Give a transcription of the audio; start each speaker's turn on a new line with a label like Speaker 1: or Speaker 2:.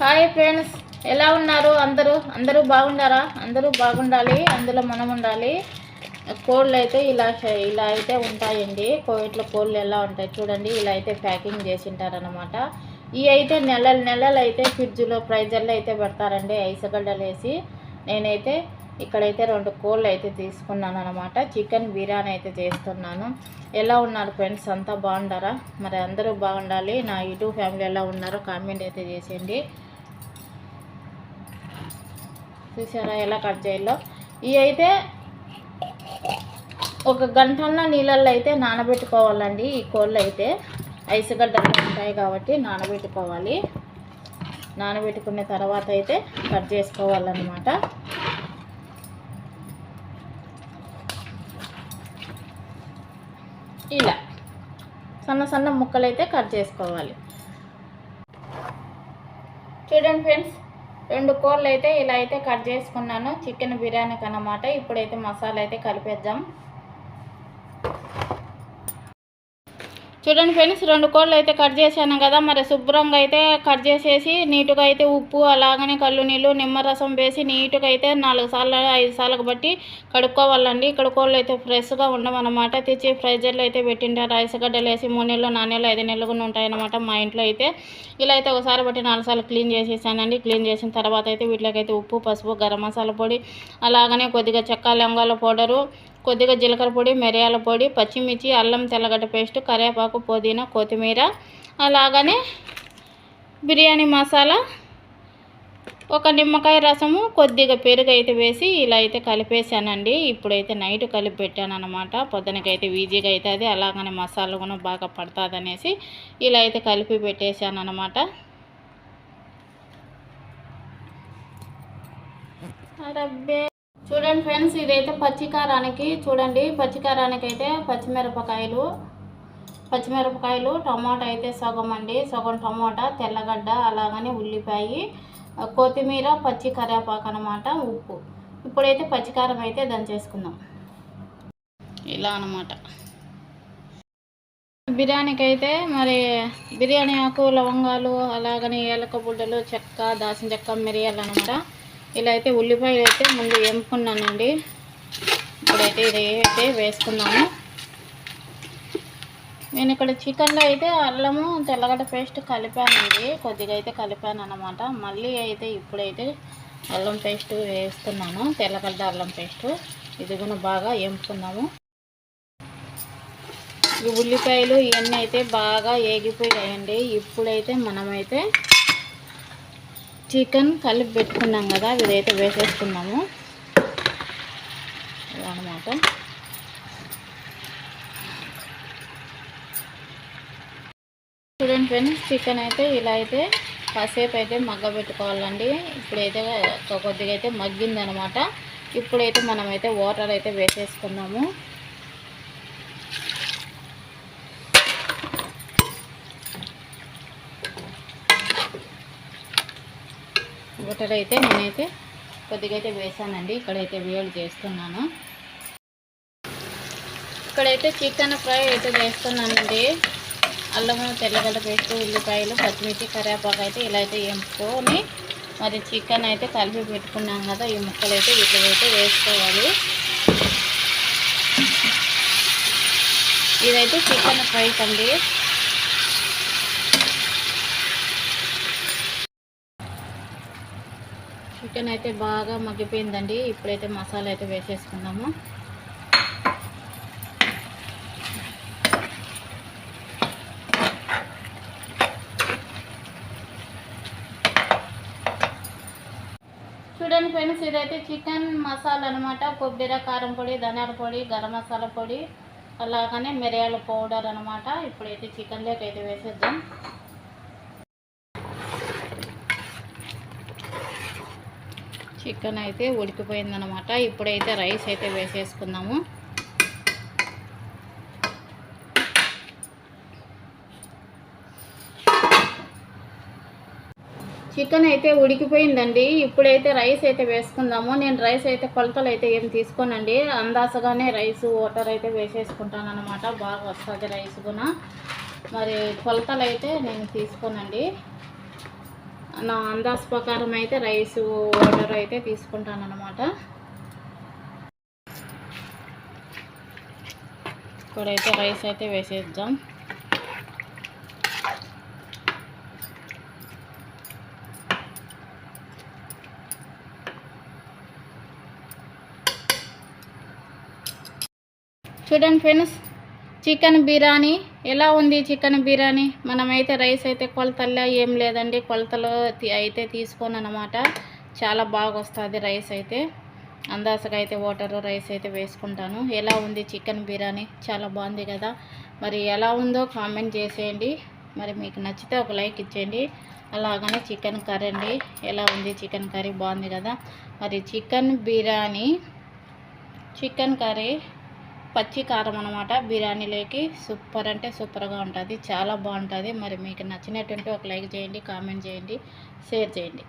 Speaker 1: Hi friends ఎలా ఉన్నారు అందరూ? అందరూ బాగుండారా అందరూ బాగుండాలి అందులో మనం ఉండాలి. కోళ్ళు అయితే ఇలా ఇలా అయితే ఉంటాయండి. కోవిట్లో కోళ్ళు ఎలా ఉంటాయి చూడండి. ఇలా అయితే ప్యాకింగ్ చేసి ఉంటారనమాట ఇవి అయితే నెలలు నెలలు అయితే ఫ్రిడ్జ్లో ఫ్రైజర్లో అయితే పెడతారండి. ఐసగడ్డలు వేసి నేనైతే ఇక్కడైతే రెండు కోళ్ళు అయితే తీసుకున్నాను అనమాట చికెన్ బిర్యానీ అయితే చేస్తున్నాను. ఎలా ఉన్నారు ఫ్రెండ్స్? అంతా బాగుండారా? మరి అందరూ బాగుండాలి. నా యూట్యూబ్ ఫ్యామిలీ ఎలా ఉన్నారో కామెంట్ అయితే చేసేయండి. చూసారా ఎలా కట్ చేయాలో? ఇవి అయితే ఒక గంటన్న నీళ్ళల్లో అయితే నానబెట్టుకోవాలండి ఈ కోళ్ళు అయితే. ఐసుగడ్డలు ఉంటాయి కాబట్టి నానబెట్టుకోవాలి. నానబెట్టుకున్న తర్వాత అయితే కట్ చేసుకోవాలన్నమాట. ఇలా సన్న సన్న ముక్కలు అయితే కట్ చేసుకోవాలి. చూడండి ఫ్రెండ్స్ రెండు కోళ్ళు అయితే ఇలా అయితే కట్ చేసుకున్నాను. చికెన్ బిర్యానీకి అన్నమాట ఇప్పుడైతే మసాలా అయితే కలిపేద్దాం. చూడండి ఫ్రెండ్స్ రెండు కోళ్ళు అయితే కట్ చేశాను కదా. మరి శుభ్రంగా అయితే కట్ చేసేసి నీటుగా అయితే ఉప్పు అలాగనే కళ్ళు నీళ్ళు నిమ్మరసం వేసి నీటుగా అయితే నాలుగు సార్లు ఐదు సార్లకు బట్టి కడుక్కోవాలండి. ఇక్కడ కోళ్ళు అయితే ఫ్రెష్గా ఉండమన్నమాట తెచ్చి ఫ్రైజర్లో అయితే పెట్టింటారు ఐసగడ్డలు వేసి మూడు నెలలు నాలుగు నెలలు ఐదు నెలలు కూడా ఉంటాయన్నమాట మా ఇంట్లో అయితే. ఇలా అయితే ఒకసారి బట్టి నాలుగు సార్లు క్లీన్ చేసేసానండి. క్లీన్ చేసిన తర్వాత అయితే వీటిలోకి అయితే ఉప్పు పసుపు గరం మసాలా పొడి అలాగనే కొద్దిగా చెక్క లవంగాల పౌడరు కొద్దిగా జీలకర్ర పొడి మిరియాల పొడి పచ్చిమిర్చి అల్లం తెల్లగడ్డ పేస్ట్ కరివేపాకు పుదీనా కొత్తిమీర అలాగనే బిర్యానీ మసాలా ఒక నిమ్మకాయ రసము కొద్దిగా పెరుగు అయితే వేసి ఇలా అయితే కలిపేసానండి ఇప్పుడైతే నైట్ కలిపి పెట్టాను అనమాట పొద్దునకైతే ఈజీగా అవుతుంది అలాగనే మసాలా కూడా బాగా పడుతుంది అనేసి ఇలా అయితే కలిపి పెట్టేశాను అనమాట అరబ్బే. చూడండి ఫ్రెండ్స్ ఇదైతే పచ్చికారానికి చూడండి పచ్చికారానికి అయితే పచ్చిమిరపకాయలు పచ్చిమిరపకాయలు టమాటా అయితే సగం అండి. సగం టమాటా తెల్లగడ్డ అలాగనే ఉల్లిపాయ కొత్తిమీర పచ్చి కరివేపాకు అనమాట ఉప్పు. ఇప్పుడైతే పచ్చికారం అయితే దంచేసుకుందాం ఇలా అనమాట బిర్యానీకి అయితే మరి బిర్యానీ ఆకు లవంగాలు అలాగనే ఏలక బుడ్డలు చెక్క దాసిన చెక్క మిరియాలు అనమాట ఇలా అయితే ఉల్లిపాయలు అయితే ముందు ఎంపుకున్నానండి ఇప్పుడైతే ఇది అయితే వేసుకున్నాను. నేను ఇక్కడ చికెన్లో అయితే అల్లము తెల్లగడ్డ పేస్ట్ కలిపానండి. కొద్దిగా అయితే కలిపాను అనమాట మళ్ళీ అయితే ఇప్పుడైతే అల్లం పేస్ట్ వేస్తున్నాను. తెల్లగడ్డ అల్లం పేస్ట్. ఇది కూడా బాగా ఎంపుకున్నాము ఈ ఉల్లిపాయలు ఇవన్నీ అయితే బాగా ఏగిపోయాయండి. ఇప్పుడైతే మనమైతే చికెన్ కలిపి పెట్టుకున్నాం కదా ఇదైతే వేసేసుకున్నాము. అనమాట చూడండి ఫ్రెండ్స్ చికెన్ అయితే ఇలా అయితే కాసేపు అయితే మగ్గ పెట్టుకోవాలండి ఇప్పుడైతే కొద్దిగా అయితే మగ్గిందనమాట ఇప్పుడైతే మనమైతే వాటర్ అయితే వేసేసుకున్నాము. బటర్ అయితే నేనైతే కొద్దిగా అయితే వేసానండి. ఇక్కడైతే వేడి చేస్తున్నాను. ఇక్కడైతే చికెన్ ఫ్రై అయితే చేస్తున్నానండి. అల్లము తెల్లగడ్డ పేస్ట్ ఉల్లిపాయలు పచ్చిమిర్చి కరివేపాకు అయితే ఇలా అయితే ఎంపుకొని మరి చికెన్ అయితే కలిపి పెట్టుకున్నాం కదా ఈ ముక్కలు అయితే వీటికైతే వేసుకోవాలి. ఇదైతే చికెన్ ఫ్రై అండి. చికెన్ అయితే బాగా మగ్గిపోయిందండి. ఇప్పుడైతే మసాలా అయితే వేసేసుకుందాము. చూడండి ఫ్రెండ్స్ ఇదైతే చికెన్ మసాలా అనమాట కొబ్బరి కారం పొడి ధనియాల పొడి గరం మసాలా పొడి అలాగనే మిరియాల పౌడర్ అనమాట ఇప్పుడైతే చికెన్లోకి అయితే వేసేద్దాం. చికెన్ అయితే ఉడికిపోయిందనమాట ఇప్పుడైతే రైస్ అయితే వేసేసుకుందాము. చికెన్ అయితే ఉడికిపోయిందండి. ఇప్పుడైతే రైస్ అయితే వేసుకుందాము. నేను రైస్ అయితే కొలతలు అయితే ఏం తీసుకోనండి. అందాసగానే రైస్ వాటర్ అయితే వేసేసుకుంటాను అనమాట బాగా వస్తుంది రైస్ కూడా. మరి కొలతలు అయితే నేను తీసుకోనండి. నా అందాజ ప్రకారం అయితే రైస్ వాటర్ అయితే తీసుకుంటాను అనమాట ఇక్కడైతే రైస్ అయితే వేసేద్దాం. చూడండి ఫ్రెండ్స్ చికెన్ బిర్యానీ ఎలా ఉంది చికెన్ బిర్యానీ? మనమైతే రైస్ అయితే కొలతల్లో ఏం లేదండి. కొలతలు అయితే తీసుకోను అనమాట చాలా బాగా వస్తుంది రైస్ అయితే. అందాసగా అయితే వాటర్ రైస్ అయితే వేసుకుంటాను. ఎలా ఉంది చికెన్ బిర్యానీ? చాలా బాగుంది కదా. మరి ఎలా ఉందో కామెంట్ చేసేయండి. మరి మీకు నచ్చితే ఒక లైక్ ఇచ్చేయండి. అలాగనే చికెన్ కర్రీ అండి. ఎలా ఉంది చికెన్ కర్రీ? బాగుంది కదా. మరి చికెన్ బిర్యానీ చికెన్ కర్రీ పచ్చి కారం అనమాట బిర్యానీలోకి సూపర్ అంటే సూపర్గా ఉంటుంది. చాలా బాగుంటుంది. మరి మీకు నచ్చినటువంటి ఒక లైక్ చేయండి కామెంట్ చేయండి షేర్ చేయండి.